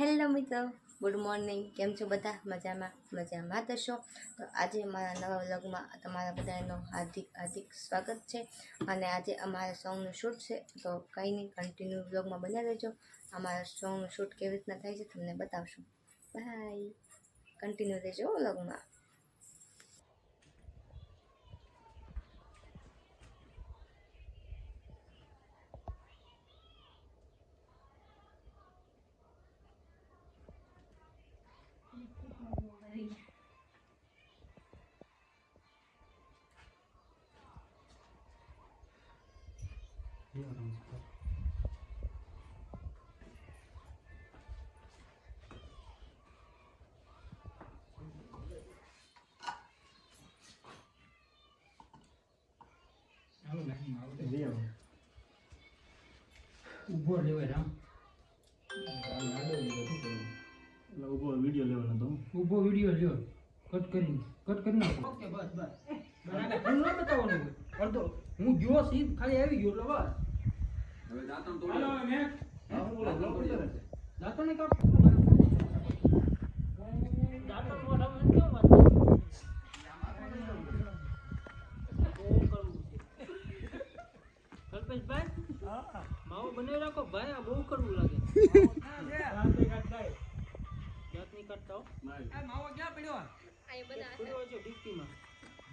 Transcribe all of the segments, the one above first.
Hello મિત્રો, good morning. કેમ છો બધા? મજામાં? મજામાં થશો તો આજે મારા નવા વ્લોગમાં તમારા બધાનો હાર્દિક હાર્દિક સ્વાગત છે. અને આજે અમારા સોંગનું શૂટ છે. તો કંઈ નહીં કન્ટિન્યુ વ્લોગમાં બન્યા રહેજો. અમારા સોંગનું શૂટ કેવી રીતના થાય છે, તમને બતાવશું. બાય કન્ટિન્યુ રહેજો વ્લોગમાં. ઊભો લેવાય રામ. એટલે ઊભો વીડિયો લેવાનો તો ઊભો વીડિયો લ્યો. કટ કરી કટ કરી નાખો. ઓકે બસ બસ. બરાબર. હું ન બતાવવાનું. અડધો. હું ગયો સીધ ખાલી આવી ગયો એટલે બસ. હાલો હવે હા હું બોલો બ્લોક દાંતો ને કાપ. દાંતો માવો બનાવી રાખો ભાઈ આ બહુ કરવું લાગે. જાતની કાઢતા હો. માવો ક્યાં પડ્યો? પડ્યો છે ડિક્કીમાં.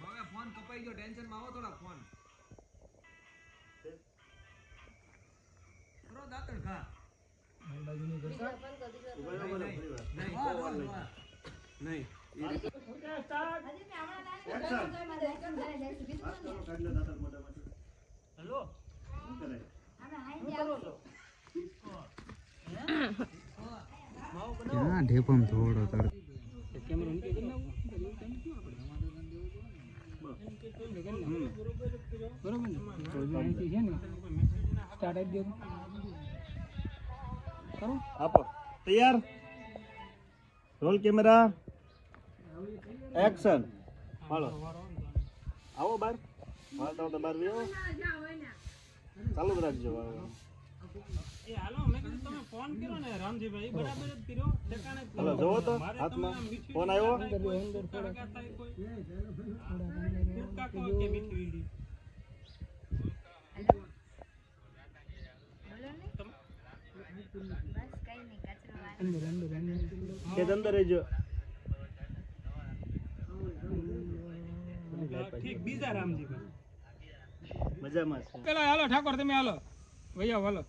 હવે ફોન કપાઈ ગયો ટેન્શનમાં આવો થોડા ફોન. કરો દાતણ ખા. નહીં. હલો શું કરે શું કરો છો માવો બનાવો ક્યાં ઢેપમ થોડો તડ કેમેરો નીચે કરી નાખો બરોબર ને તો અહીંથી છે ને સ્ટાર્ટ આપી દો કરો આપો તૈયાર રોલ કેમેરા એક્શન હાલો આવો બાર હાલતા આવતા બાર વ્યો ચાલુ જ રાખજો એ હાલો મેં કીધું તમે ફોન કર્યો ને રામજીભાઈ બરાબર જ કર્યો ઠેકાણે હાલો જોવો તો હાથમાં ફોન આવ્યો કે અંદર રહેજો. ઠીક બીજા રામજીભાઈ મજામાં છે. પેલા હાલો ઠાકોર તમે હાલો. ભૈયા હાલો.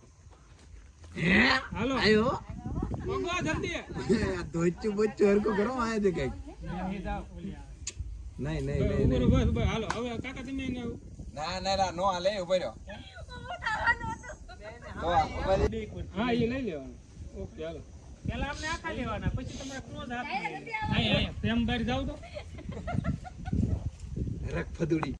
હાલો. ભગવા જલ્દી. ધોચ્યું બોચ્યું હરકું કરો આયા છે કંઈક. નહીં નહીં નહીં હાલો હવે કાકા તમે ના ના ના નો હાલે ઊભો રહ્યો હા એ લઈ લેવાનું. ઓકે હાલો. પેલા અમને આખા લેવાના પછી તમારે ક્લોઝ હાથ પ્રેમ બાર જાવ તો. રખ ફદુડી